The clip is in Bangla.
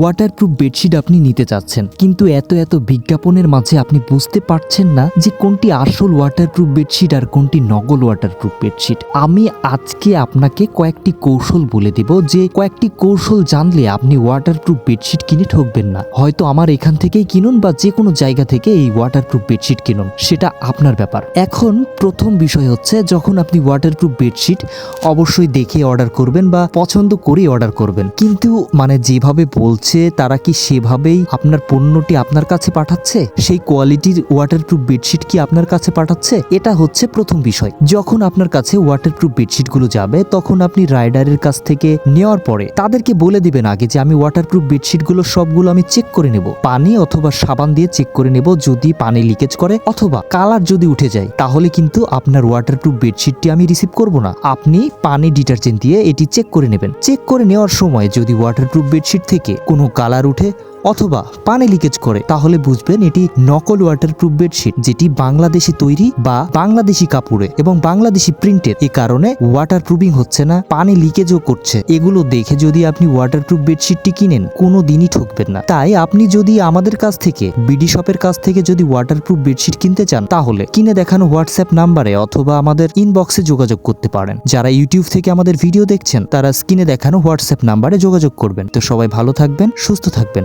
ওয়াটারপ্রুফ বেডশিট আপনি নিতে চাচ্ছেন, কিন্তু এত এত বিজ্ঞাপনের মাঝে আপনি বুঝতে পারছেন না যে কোনটি আসল ওয়াটারপ্রুফ বেডশিট আর কোনটি নকল ওয়াটারপ্রুফ বেডশিট আমি আজকে আপনাকে কয়েকটি কৌশল বলে দেব, যে কয়েকটি কৌশল জানলে আপনি ওয়াটারপ্রুফ বেডশিট কিনে ঠকবেন না। হয়তো আমার এখান থেকেই কিনুন বা যে কোনো জায়গা থেকে এই ওয়াটারপ্রুফ বেডশিট কিনুন, সেটা আপনার ব্যাপার। এখন প্রথম বিষয় হচ্ছে, যখন আপনি ওয়াটারপ্রুফ বেডশিট অবশ্যই দেখে অর্ডার করবেন বা পছন্দ করে অর্ডার করবেন। কিন্তু মানে যেভাবে বলছে তারা কি সেভাবেই আপনার পণ্যটি আপনার কাছে পাঠাচ্ছে? সেই কোয়ালিটির ওয়াটারপ্রুফ বেডশিট কি আপনার কাছে পাঠাচ্ছে? এটা হচ্ছে প্রথম বিষয়। যখন আপনার কাছে ওয়াটারপ্রুফ বেডশিটগুলো যাবে, তখন আপনি রাইডারের কাছ থেকে নেওয়ার পরে তাদেরকে বলে দিবেন আগে যে আমি ওয়াটারপ্রুফ বেডশিটগুলো সবগুলো আমি চেক করে নেব। পানি অথবা সাবান দিয়ে চেক করে নেব যদি পানি লিকেজ করে অথবা কালার যদি উঠে যায়, তাহলে কিন্তু আপনার ওয়াটারপ্রুফ বেডশিটটি আমি রিসিভ করব না। আপনি পানি ডিটারজেন্ট দিয়ে এটি চেক করে নেবেন। চেক করে নেওয়ার সময় যদি ওয়াটারপ্রুফ বেডশিট থেকে কোনো কালার উঠে অথবা পানি লিকেজ করে, তাহলে বুঝবেন এটি নকল ওয়াটারপ্রুফ বেডশিট যেটি বাংলাদেশি তৈরি বা বাংলাদেশি কাপড়ে এবং বাংলাদেশি প্রিন্টের এই কারণে ওয়াটার প্রুফিং হচ্ছে না, পানি লিকেজও করছে। এগুলো দেখে যদি আপনি ওয়াটারপ্রুফ বেডশিটটি কিনেন, কোনো দিনই ঠকবেন না। তাই আপনি যদি আমাদের কাছ থেকে বিডি শপের কাছ থেকে যদি ওয়াটারপ্রুফ বেডশিট কিনতে চান, তাহলে কিনে দেখানো হোয়াটসঅ্যাপ নাম্বারে অথবা আমাদের ইনবক্সে যোগাযোগ করতে পারেন। যারা ইউটিউব থেকে আমাদের ভিডিও দেখছেন, তারা স্ক্রিনে দেখানো হোয়াটসঅ্যাপ নাম্বারে যোগাযোগ করবেন। তো সবাই ভালো থাকবেন, সুস্থ থাকবেন।